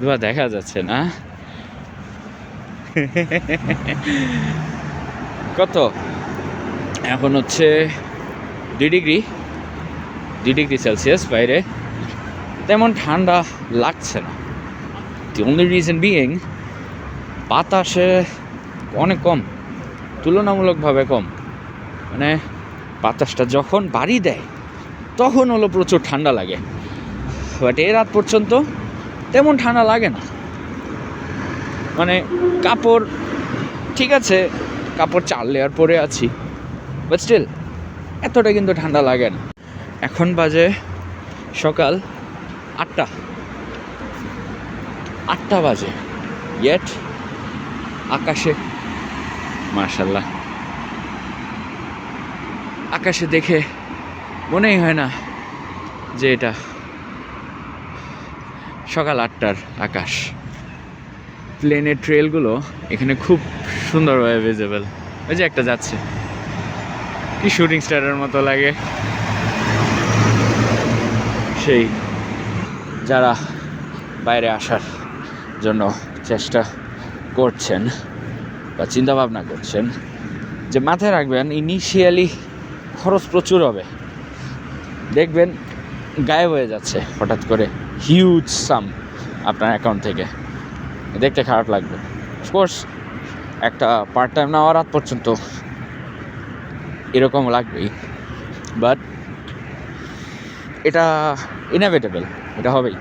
ধোয়া দেখা যাচ্ছে না। কত? এখন হচ্ছে দুই ডিগ্রি। দুই ডিগ্রি সেলসিয়াস বাইরে। তেমন ঠান্ডা লাগছে না। দি অনলি রিজন বিইং বাতাসে অনেক কম, তুলনামূলকভাবে কম। মানে বাতাসটা যখন বাড়ি দেয়, তখন হলো প্রচুর ঠান্ডা লাগে। বাট এ রাত পর্যন্ত তেমন ঠান্ডা লাগে না। মানে কাপড় ঠিক আছে, কাপড় চার লেয়ার পরে আছি বাট স্টিল এতটা কিন্তু ঠান্ডা লাগে না। এখন বাজে সকাল আটটা আটটা বাজে ইয়েট আকাশে মার্শাল্লাহ আকাশে দেখে মনেই হয় না যে এটা সকাল আটটার আকাশ। প্লেনের ট্রেলগুলো এখানে খুব সুন্দরভাবে ভিজিবল ওই যে একটা যাচ্ছে। কি শুটিং স্টারের মতো লাগে। সেই, যারা বাইরে আসার জন্য চেষ্টা করছেন বা চিন্তা ভাবনা করছেন, যে মাথায় রাখবেন ইনিশিয়ালি খরচ প্রচুর হবে। দেখবেন গায়েব হয়ে যাচ্ছে হঠাৎ করে। হিউজ সাম আপনার অ্যাকাউন্ট থেকে। দেখতে খারাপ লাগবে। অফকোর্স একটা পার্ট টাইম নেওয়া রাত পর্যন্ত এরকম লাগবেই। বাট এটা ইনএভিটেবল এটা হবেই।